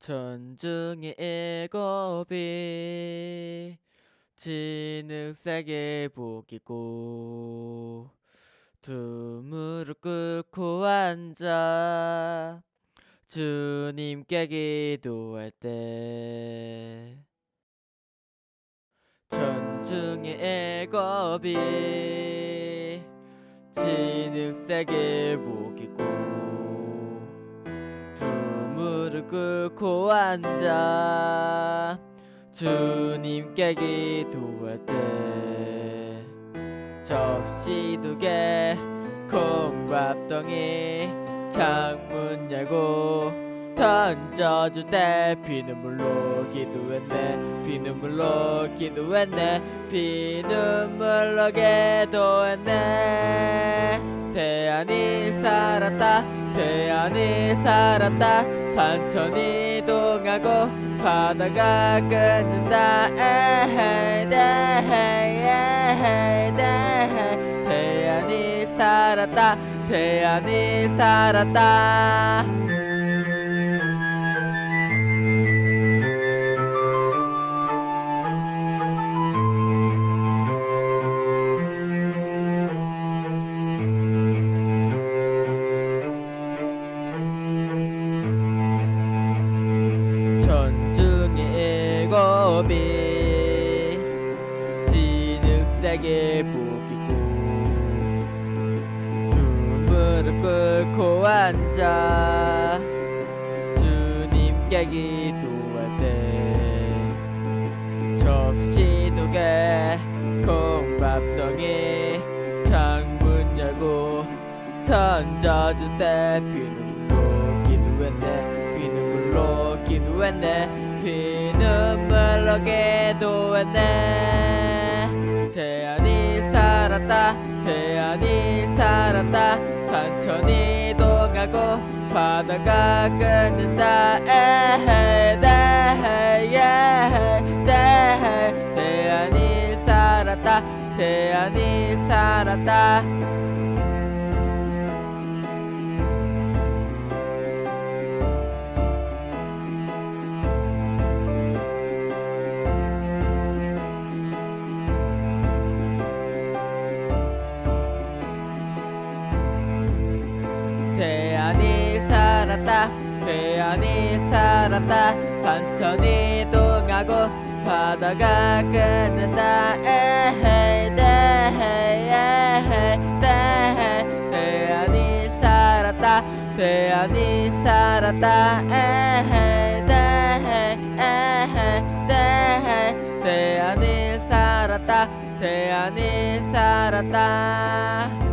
천중의 일곱이 진흙색의 복이고 두 무릎 꿇고 앉아 주님께 기도할 때 천중의 일곱이 진흙색의 복이고 무릎 꿇고 앉아. 주님께 기도할 때 접시 두 개 콩밥덩이 창문 열고 던져줄 때 피눈물로 기도했네 피눈물로 기도했네 피눈물로 기도했네 태안이 살았다. 태안이 살았다. 산천이 동하고 바다가 끊는다. 에헤이 데헤이 에헤이 데헤이. 태안이 살았다. 태안이 살았다 일곱이 진흙색의 복이고 두 무릎 꿇고 앉아 주님께 기도할 때 접시 두개 콩밥덩이 창문 열고 던져줄 때 비눈물로 기도했네 비눈물로 기도했네 비눈 물로 기도했네. 태안이 살았다 태안이 살았다. 산천이 동하고 바다가 끊는다. 에헤이 태안이 살았다 태안이 살았다 태안이 살았다. 태안이 살았다. 산천이 동하고 바다가 끊는다. 에헤이 데헤이 에헤이 데헤이 태안이 살았다. 태안이 살았다. 에헤이 데헤이 에헤이 데헤이 태안이 살았다. 태안이 살았다